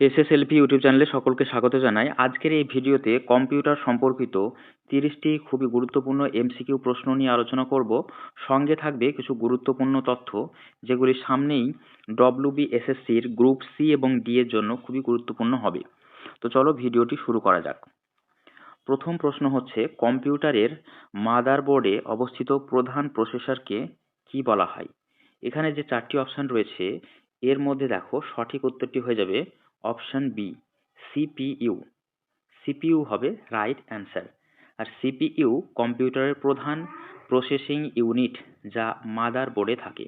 এসএসএলপি YouTube চ্যানেলে সকলকে স্বাগত জানাই। আজকের এই ভিডিওতে কম্পিউটার সম্পর্কিত তিরিশটি খুবই গুরুত্বপূর্ণ এমসিকিউ প্রশ্ন নিয়ে আলোচনা করব। সঙ্গে থাকবে কিছু গুরুত্বপূর্ণ তথ্য, যেগুলি সামনেই ডব্লিউবি এসএসসির গ্রুপ সি এবং ডি এর জন্য খুবই গুরুত্বপূর্ণ হবে। তো চলো ভিডিওটি শুরু করা যাক। প্রথম প্রশ্ন হচ্ছে, কম্পিউটারের মাদারবোর্ডে অবস্থিত প্রধান প্রসেসরকে কি বলা হয়? এখানে যে চারটি অপশন রয়েছে, এর মধ্যে দেখো সঠিক উত্তরটি হয়ে যাবে অপশন বি সিপিইউ সিপিইউ হবে রাইট অ্যান্সার আর সিপিইউ কম্পিউটারের প্রধান প্রসেসিং ইউনিট যা মাদার বোর্ডে থাকে।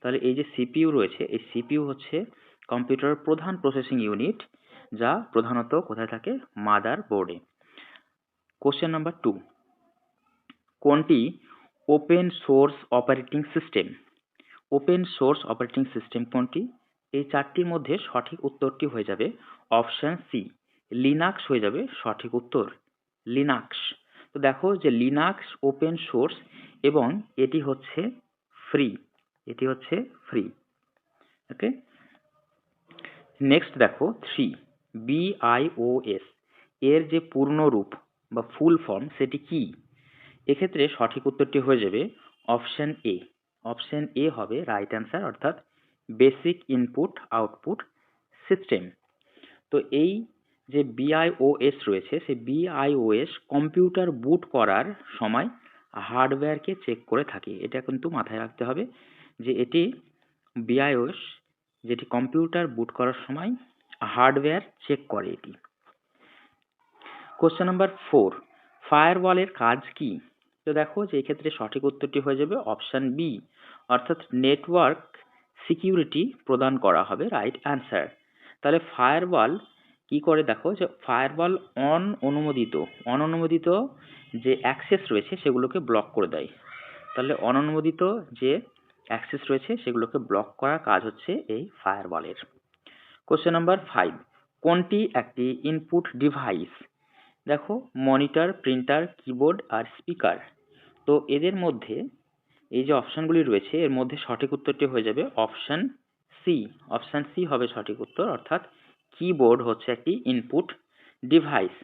তাহলে এই যে সিপিইউ রয়েছে, এই সিপিইউ হচ্ছে কম্পিউটারের প্রধান প্রসেসিং ইউনিট যা প্রধানত কোথায় থাকে? মাদার বোর্ডে কোশ্চেন নাম্বার টু কোনটি open source operating system open source operating system কোনটি? এই চারটির মধ্যে সঠিক উত্তরটি হয়ে যাবে অপশান সি, লিনাক্স হয়ে যাবে সঠিক উত্তর, লিনাক্স। তো দেখো যে লিনাক্স ওপেন সোর্স এবং এটি হচ্ছে ফ্রি, এটি হচ্ছে ফ্রি। ওকে? নেক্সট দেখো থ্রি বিআইওএস এর যে পূর্ণ রূপ বা ফুল ফর্ম সেটি কি? এক্ষেত্রে সঠিক উত্তরটি হয়ে যাবে অপশান এ। অপশন এ হবে রাইট অ্যান্সার, অর্থাৎ বেসিক ইনপুট আউটপুট সিস্টেম তো এই যে বিআইওএস রয়েছে, সেই বিআইওএস কম্পিউটার বুট করার সময় হার্ডওয়্যারকে চেক করে থাকে। এটা কিন্তু মাথায় রাখতে হবে যে এটি বিআইওএস যেটি কম্পিউটার বুট করার সময় হার্ডওয়্যার চেক করে এটি। কোশ্চেন নাম্বার ফোর ফায়ারওয়ালের কাজ কি? তো দেখো যে এক্ষেত্রে সঠিক উত্তরটি হয়ে যাবে অপশান বি অর্থাৎ নেটওয়ার্ক সিকিউরিটি প্রদান করা হবে রাইট অ্যান্সার তাহলে ফায়ারওয়াল কি করে দেখো যে ফায়ারওয়াল অন অনুমোদিত অন অননুমোদিত যে অ্যাক্সেস রয়েছে সেগুলোকে ব্লক করে দেয়। তাহলে অননুমোদিত যে অ্যাক্সেস রয়েছে সেগুলোকে ব্লক করার কাজ হচ্ছে এই ফায়ারওয়ালের কোশ্চেন নাম্বার ফাইভ কোনটি একটি ইনপুট ডিভাইস দেখো মনিটর প্রিন্টার কিবোর্ড আর স্পিকার তো এদের মধ্যে এই যে অপশানগুলি রয়েছে, এর মধ্যে সঠিক উত্তরটি হয়ে যাবে অপশান সি অপশান সি হবে সঠিক উত্তর, অর্থাৎ কিবোর্ড হচ্ছে একটি ইনপুট ডিভাইস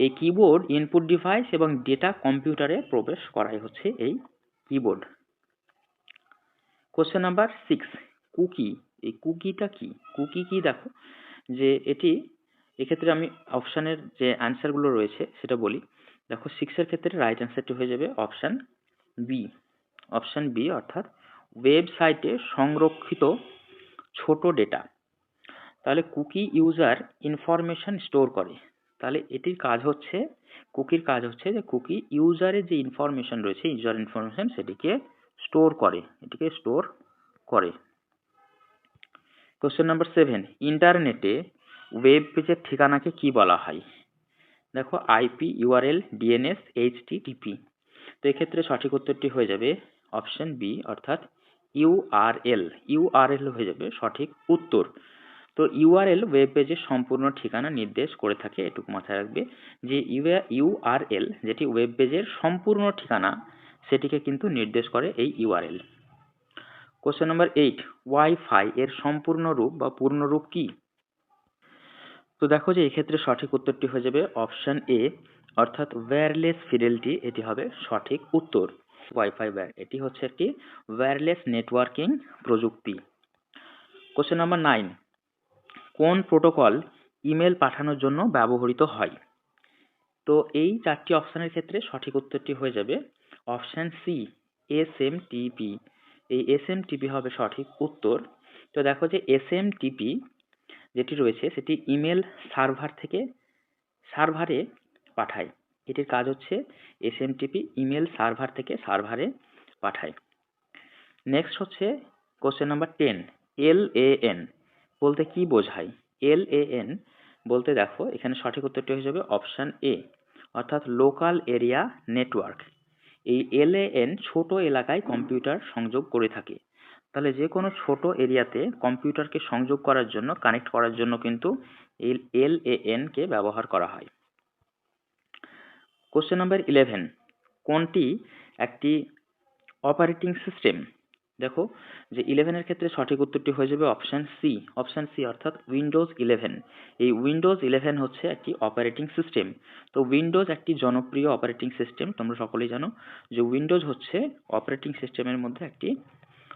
এই কিবোর্ড ইনপুট ডিভাইস এবং ডেটা কম্পিউটারে প্রবেশ করাই হচ্ছে এই keyboard question number six cookie এই কুকিটা কি? কুকি কি দেখো? যে এটি, এক্ষেত্রে আমি অপশানের যে অ্যান্সারগুলো রয়েছে, সেটা বলি। দেখো সিক্সের ক্ষেত্রে রাইট অ্যান্সারটি হয়ে যাবে অপশান বি অপশান বি অর্থাৎ ওয়েবসাইটে সংরক্ষিত ছোট ডেটা তাহলে কুকি ইউজার ইনফরমেশন স্টোর করে। তাহলে এটির কাজ হচ্ছে কুকির কাজ হচ্ছে যে কুকি ইউজারের যে ইনফরমেশন রয়েছে ইউজার ইনফরমেশন সেটিকে স্টোর করে, এটিকে স্টোর করে। কোশ্চেন নাম্বার সেভেন ইন্টারনেটে ওয়েব পেজের ঠিকানাকে কি বলা হয়? দেখো আইপি ইউআরএল ডিএনএস এইচটিটিপি তো এক্ষেত্রে সঠিক উত্তরটি হয়ে যাবে অপশন বি অর্থাৎ ইউআরএল ইউআরএল হয়ে যাবে সঠিক উত্তর। তো ইউআরএল ওয়েব পেজের সম্পূর্ণ ঠিকানা নির্দেশ করে থাকে, এটুকু মাথায় রাখবে, যে ইউআরএল যেটি ওয়েব পেজের সম্পূর্ণ ঠিকানা, সেটিকে কিন্তু নির্দেশ করে এই URL question number eight wifi এর সম্পূর্ণ রূপ বা পূর্ণ রূপ কি? তো দেখো যে এক্ষেত্রে সঠিক উত্তরটি হয়ে যাবে অপশন এ অর্থাৎ ওয়্যারলেস ফিডেলটি এটি হবে সঠিক উত্তর। ওয়াইফাই ওয়্যার এটি হচ্ছে একটি ওয়্যারলেস নেটওয়ার্কিং প্রযুক্তি। কোশ্চেন নাম্বার নাইন কোন প্রোটোকল ইমেল পাঠানোর জন্য ব্যবহৃত হয়? তো এই চারটি অপশানের ক্ষেত্রে সঠিক উত্তরটি হয়ে যাবে option C S M TP এই এস এম টিপি হবে সঠিক উত্তর। তো দেখো যে এস এম টিপি যেটি রয়েছে, সেটি ইমেল সার্ভার থেকে সার্ভারে পাঠায়। এটির কাজ হচ্ছে S M TP email server থেকে সার্ভারে পাঠায়। নেক্সট হচ্ছে কোশ্চেন নাম্বার টেন এল বলতে কি বোঝায়? এল বলতে দেখো, এখানে সঠিক উত্তরটি হয়ে যাবে অপশান এ অর্থাৎ লোকাল এরিয়া নেটওয়ার্ক এই এল এ ছোট এলাকায় কম্পিউটার সংযোগ করে থাকে। তাহলে যে কোনো ছোট এরিয়াতে কম্পিউটারকে সংযোগ করার জন্য কানেক্ট করার জন্য কিন্তু এই এল এ এনকে ব্যবহার করা হয়। কোশ্চেন নাম্বার ইলেভেন কোনটি একটি অপারেটিং সিস্টেম দেখো, যে ইলেভেনের ক্ষেত্রে সঠিক উত্তরটি হয়ে যাবে অপশান সি অপশান সি অর্থাৎ উইন্ডোজ ইলেভেন এই উইন্ডোজ ইলেভেন হচ্ছে একটি অপারেটিং সিস্টেম তো উইন্ডোজ একটি জনপ্রিয় অপারেটিং সিস্টেম তোমরা সকলেই জানো যে উইন্ডোজ হচ্ছে অপারেটিং সিস্টেমের মধ্যে একটি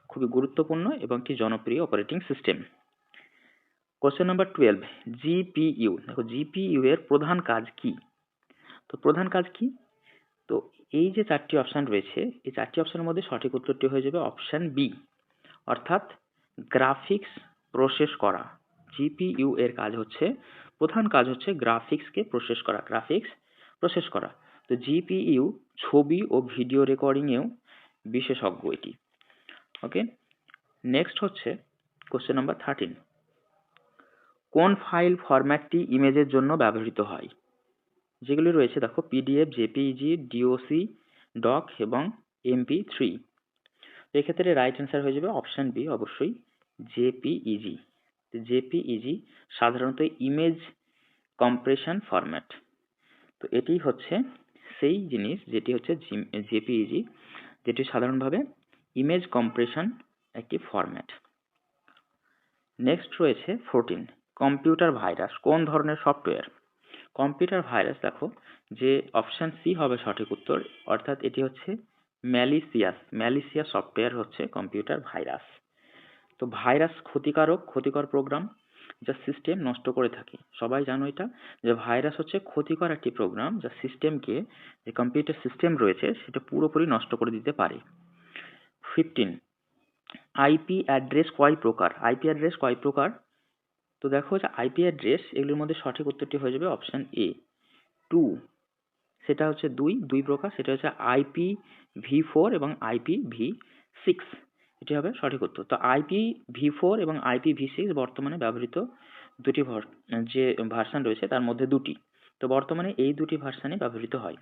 খুবই গুরুত্বপূর্ণ এবং একটি জনপ্রিয় operating system question number twelve GPU দেখো জিপিইউ এর প্রধান কাজ কি? তো প্রধান কাজ কি? তো এই যে চারটি অপশান রয়েছে, এই চারটি অপশানের মধ্যে সঠিক উত্তরটি হয়ে যাবে অপশান বি অর্থাৎ গ্রাফিক্স প্রসেস করা। জিপিইউ এর কাজ হচ্ছে, প্রধান কাজ হচ্ছে গ্রাফিক্সকে প্রসেস করা গ্রাফিক্স প্রসেস করা। তো জিপিইউ ছবি ও ভিডিও রেকর্ডিংয়েও বিশেষজ্ঞ এটি। ওকে নেক্সট হচ্ছে কোশ্চেন নাম্বার থার্টিন কোন ফাইল ফরম্যাটটি ইমেজের জন্য ব্যবহৃত হয়? যেগুলি রয়েছে, দেখো পিডিএফ জেপিইজি ডিওসি ডক এবং এমপি থ্রি এক্ষেত্রে রাইট অ্যান্সার হয়ে যাবে অপশান বি অবশ্যই জেপিইজি জেপিইজি সাধারণত ইমেজ কম্প্রেশন ফরম্যাট তো এটি হচ্ছে সেই জিনিস যেটি হচ্ছে জেপিইজি যেটি সাধারণভাবে ইমেজ কম্প্রেশন একটি ফরম্যাট নেক্সট রয়েছে ফোরটিন কম্পিউটার ভাইরাস কোন ধরনের সফটওয়্যার কম্পিউটার ভাইরাস, দেখো, যে অপশান সি হবে সঠিক উত্তর, অর্থাৎ এটি হচ্ছে ম্যালিসিয়াস। ম্যালিসিয়াস সফটওয়্যার হচ্ছে কম্পিউটার ভাইরাস। তো ভাইরাস ক্ষতিকারক, ক্ষতিকর প্রোগ্রাম যা সিস্টেম নষ্ট করে থাকে। সবাই জানো এটা, যে ভাইরাস হচ্ছে ক্ষতিকর একটি প্রোগ্রাম যা সিস্টেমকে, যে কম্পিউটার সিস্টেম রয়েছে, সেটা পুরোপুরি নষ্ট করে দিতে পারে। ফিফটিন, আইপি অ্যাড্রেস কয় প্রকার? আইপি অ্যাড্রেস কয় প্রকার? তো দেখো যে আইপি অ্যাড্রেস এগুলোর মধ্যে সঠিক উত্তরটি হয়ে যাবে অপশান এ টু সেটা হচ্ছে দুই দুই প্রকার, সেটা হচ্ছে আইপি ভি ফোর এবং আইপি ভি সিক্স এটি হবে সঠিক উত্তর। তো আইপি ভি ফোর এবং আইপি ভি সিক্স বর্তমানে ব্যবহৃত দুটি যে ভার্সান রয়েছে তার মধ্যে দুটি। তো বর্তমানে এই দুটি ভার্সানে ব্যবহৃত হয়।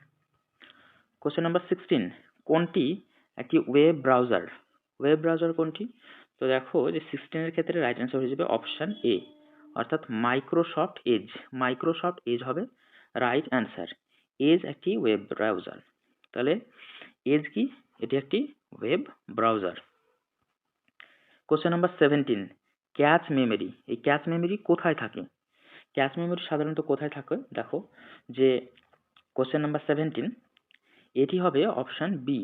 কোশ্চেন নাম্বার সিক্সটিন কোনটি একটি ওয়েব ব্রাউজার ওয়েব ব্রাউজার কোনটি? তো দেখো যে সিক্সটিনের ক্ষেত্রে রাইট অ্যান্সার হয়ে যাবে অপশান এ অর্থাৎ মাইক্রোসফট এজ মাইক্রোসফট এজ হবে রাইট অ্যান্সার এজ একটি ওয়েব ব্রাউজার তাহলে এজ কি? এটি একটি web browser question number seventeen cache memory এই ক্যাচ মেমোরি কোথায় থাকে? ক্যাচ মেমোরি সাধারণত কোথায় থাকে? দেখো যে কোশ্চেন নাম্বার সেভেন্টিন এটি হবে অপশান বি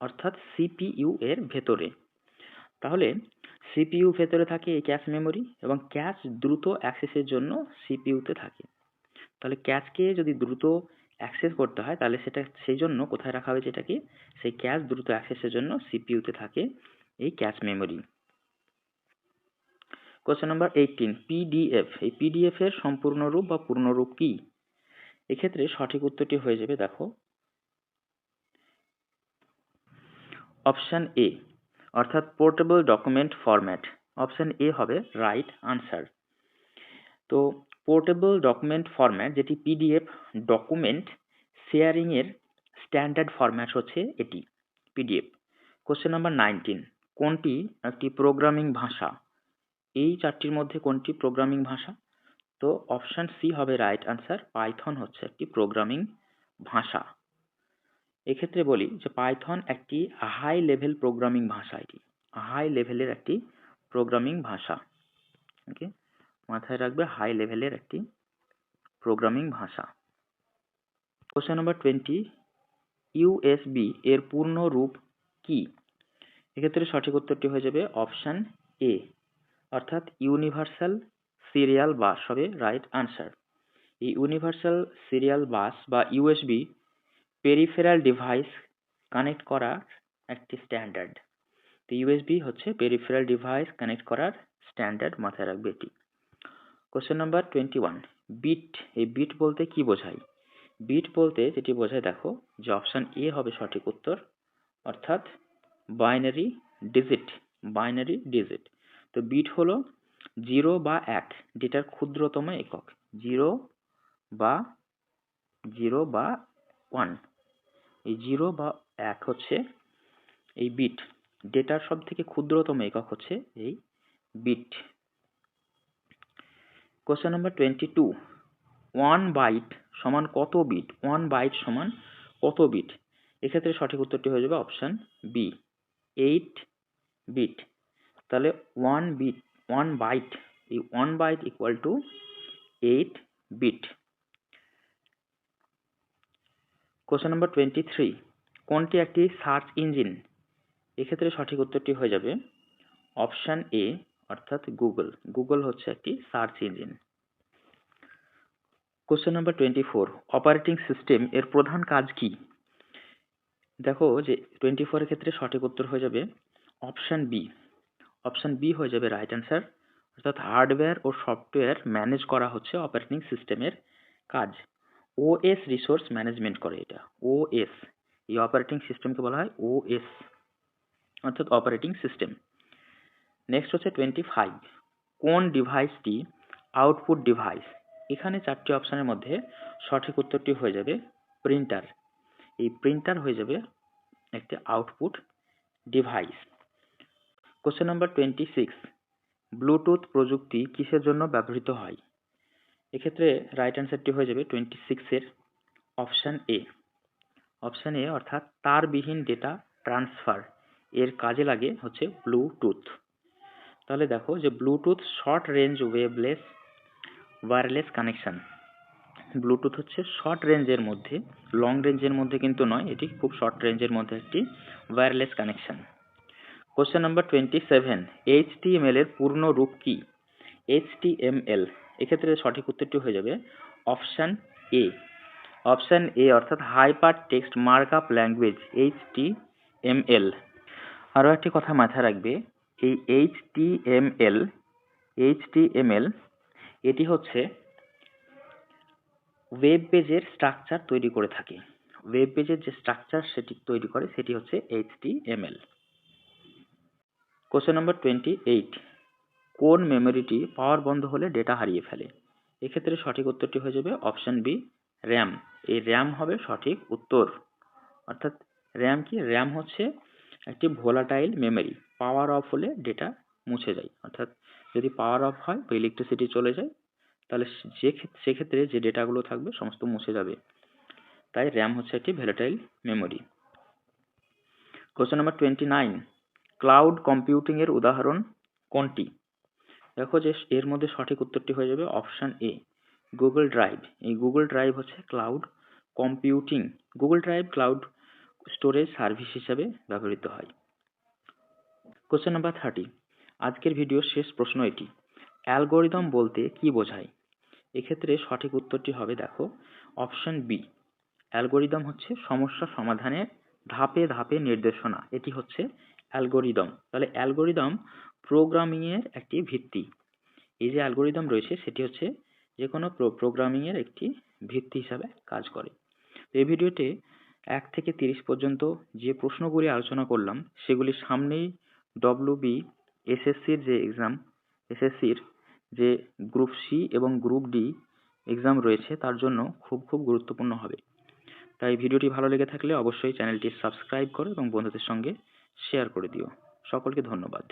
অর্থাৎ সিপিইউ এর ভেতরে। তাহলে সিপিইউ ভেতরে থাকে এই ক্যাশ মেমোরি এবং ক্যাশ দ্রুত অ্যাক্সেসের জন্য সিপিইউতে থাকে। তাহলে ক্যাশকে যদি দ্রুত অ্যাক্সেস করতে হয়, তাহলে সেটা সেই জন্য কোথায় রাখা হয়েছে এটাকে? সেই ক্যাশ দ্রুত অ্যাক্সেসের জন্য সিপিইউতে থাকে এই cache memory question number eighteen PDF এই পিডিএফ এর সম্পূর্ণ রূপ বা পূর্ণরূপ কি? এক্ষেত্রে সঠিক উত্তরটি হয়ে যাবে, দেখো। অপশান এ অর্থাৎ portable document format option A হবে রাইট আনসার তো পোর্টেবল ডকুমেন্ট ফরম্যাট যেটি পিডিএফ ডকুমেন্ট শেয়ারিংয়ের স্ট্যান্ডার্ড ফরম্যাট হচ্ছে এটি পিডিএফ কোশ্চেন নাম্বার নাইনটিন কোনটি একটি প্রোগ্রামিং ভাষা? এই চারটির মধ্যে কোনটি প্রোগ্রামিং ভাষা? তো অপশান সি হবে রাইট আনসার পাইথন হচ্ছে একটি প্রোগ্রামিং ভাষা। এক্ষেত্রে বলি যে পাইথন একটি হাই লেভেল প্রোগ্রামিং ভাষা এটি। হাই লেভেলের একটি প্রোগ্রামিং ভাষা। ওকে মাথায় রাখবে হাই লেভেলের একটি প্রোগ্রামিং ভাষা। কোশ্চেন নম্বর টোয়েন্টি ইউএসবি এর পূর্ণ রূপ কি? এক্ষেত্রে সঠিক উত্তরটি হয়ে যাবে অপশান এ অর্থাৎ ইউনিভার্সাল সিরিয়াল বাস হবে রাইট আনসার এই ইউনিভার্সাল সিরিয়াল বাস বা ইউএসবি পেরিফেরাল ডিভাইস কানেক্ট করার একটি স্ট্যান্ডার্ড তো ইউএসবি হচ্ছে পেরিফেরাল ডিভাইস কানেক্ট করার স্ট্যান্ডার্ড মাথায় রাখবে এটি। Question number twenty one bit এই বিট বলতে কি বোঝায়? বিট বলতে যেটি বোঝায়, দেখো, যে অপশান এ হবে সঠিক উত্তর, অর্থাৎ বাইনারি ডিজিট বাইনারি ডিজিট তো বিট হলো জিরো বা এক, যেটার ক্ষুদ্রতম একক। জিরো বা জিরো বা ওয়ান এই জিরো বা এক হচ্ছে এই বিট ডেটার সব থেকে ক্ষুদ্রতম একক হচ্ছে এই bit question number twenty two one byte সমান কত বিট ওয়ান বাইট সমান কত বিট এক্ষেত্রে সঠিক উত্তরটি হয়ে যাবে অপশান বি এইট বিট তাহলে ওয়ান বিট ওয়ান বাইট এই one byte equal to eight bit question number twenty three কোনটি একটি সার্চ ইঞ্জিন এক্ষেত্রে সঠিক উত্তরটি হয়ে যাবে অপশান এ অর্থাৎ গুগল গুগল হচ্ছে একটি search engine question number twenty four operating system এর প্রধান কাজ কি? দেখো যে টোয়েন্টি ফোরের ক্ষেত্রে সঠিক উত্তর হয়ে যাবে অপশান বি অপশান বি হয়ে যাবে রাইট অ্যান্সার অর্থাৎ হার্ডওয়্যার ও সফটওয়্যার ম্যানেজ করা হচ্ছে অপারেটিং সিস্টেমের কাজ। ওএস রিসোর্স ম্যানেজমেন্ট করে এটা। ওএস এই অপারেটিং সিস্টেমকে বলা হয় ওএস অর্থাৎ অপারেটিং সিস্টেম নেক্সট হচ্ছে টোয়েন্টি ফাইভ কোন ডিভাইসটি আউটপুট ডিভাইস এখানে চারটি অপশানের মধ্যে সঠিক উত্তরটি হয়ে যাবে প্রিন্টার এই প্রিন্টার হয়ে যাবে একটি output device question number twenty six Bluetooth প্রযুক্তি কিসের জন্য ব্যবহৃত হয়? এক্ষেত্রে রাইট অ্যান্সারটি হয়ে যাবে টোয়েন্টি সিক্সের অপশান এ অপশান এ অর্থাৎ তারবিহীন ডেটা ট্রান্সফার এর কাজে লাগে হচ্ছে ব্লুটুথ তাহলে দেখো যে Bluetooth short range webless wireless connection Bluetooth হচ্ছে শর্ট রেঞ্জের মধ্যে লং রেঞ্জের মধ্যে কিন্তু নয়, এটি খুব শর্ট রেঞ্জের মধ্যে একটি wireless connection question number twenty seven HTML এর পূর্ণ রূপ কি এইচটিএমএল এক্ষেত্রে সঠিক উত্তরটি হয়ে যাবে অপশান এ অপশান এ অর্থাৎ hyper text markup language H T M L আরও একটি কথা মাথায় রাখবে, এই এইচটিএমএল এইচটিএমএল এটি হচ্ছে ওয়েব পেজের স্ট্রাকচার তৈরি করে থাকে। ওয়েব পেজের যে স্ট্রাকচার সেটি তৈরি করে, সেটি হচ্ছে HTML question number twenty eight কোন মেমোরিটি পাওয়ার বন্ধ হলে ডেটা হারিয়ে ফেলে? এক্ষেত্রে সঠিক উত্তরটি হয়ে যাবে অপশান বি র্যাম এই র্যাম হবে সঠিক উত্তর। অর্থাৎ র্যাম কি? র্যাম হচ্ছে একটি ভোলাটাইল মেমোরি পাওয়ার অফ হলে ডেটা মুছে যায়। অর্থাৎ যদি পাওয়ার অফ হয় বা ইলেকট্রিসিটি চলে যায়, তাহলে যে সেক্ষেত্রে যে ডেটাগুলো থাকবে সমস্ত মুছে যাবে। তাই র্যাম হচ্ছে একটি volatile memory question number twenty nine cloud কম্পিউটিংয়ের উদাহরণ কোনটি? দেখো যে এর মধ্যে সঠিক উত্তরটি হয়ে যাবে অপশান এ গুগল ড্রাইভ এই গুগল ড্রাইভ হচ্ছে cloud computing Google Drive cloud storage service হিসাবে ব্যবহৃত হয়। কোশ্চেন নাম্বার থার্টি আজকের ভিডিওর শেষ প্রশ্ন এটি। অ্যালগোরিদম বলতে কি বোঝায়? এক্ষেত্রে সঠিক উত্তরটি হবে দেখো অপশন বি অ্যালগোরিদম হচ্ছে সমস্যা সমাধানের ধাপে ধাপে নির্দেশনা। এটি হচ্ছে অ্যালগোরিদম তাহলে অ্যালগোরিদম প্রোগ্রামিংয়ের একটি ভিত্তি। এই যে অ্যালগোরিদম রয়েছে, সেটি হচ্ছে যে কোনো প্রোগ্রামিংয়ের একটি ভিত্তি হিসাবে কাজ করে। এই ভিডিওতে এক থেকে তিরিশ পর্যন্ত যে প্রশ্নগুলি আলোচনা করলাম, সেগুলি সামনেই ডব্লিউ বি এসএসসির যে এক্সাম এসএসসির যে গ্রুপ সি এবং গ্রুপ ডি এক্সাম রয়েছে, তার জন্য খুব খুব গুরুত্বপূর্ণ হবে। তাই ভিডিওটি ভালো লেগে থাকলে অবশ্যই চ্যানেলটি সাবস্ক্রাইব করো এবং বন্ধুদের সঙ্গে শেয়ার করে দিও। সকলকে ধন্যবাদ।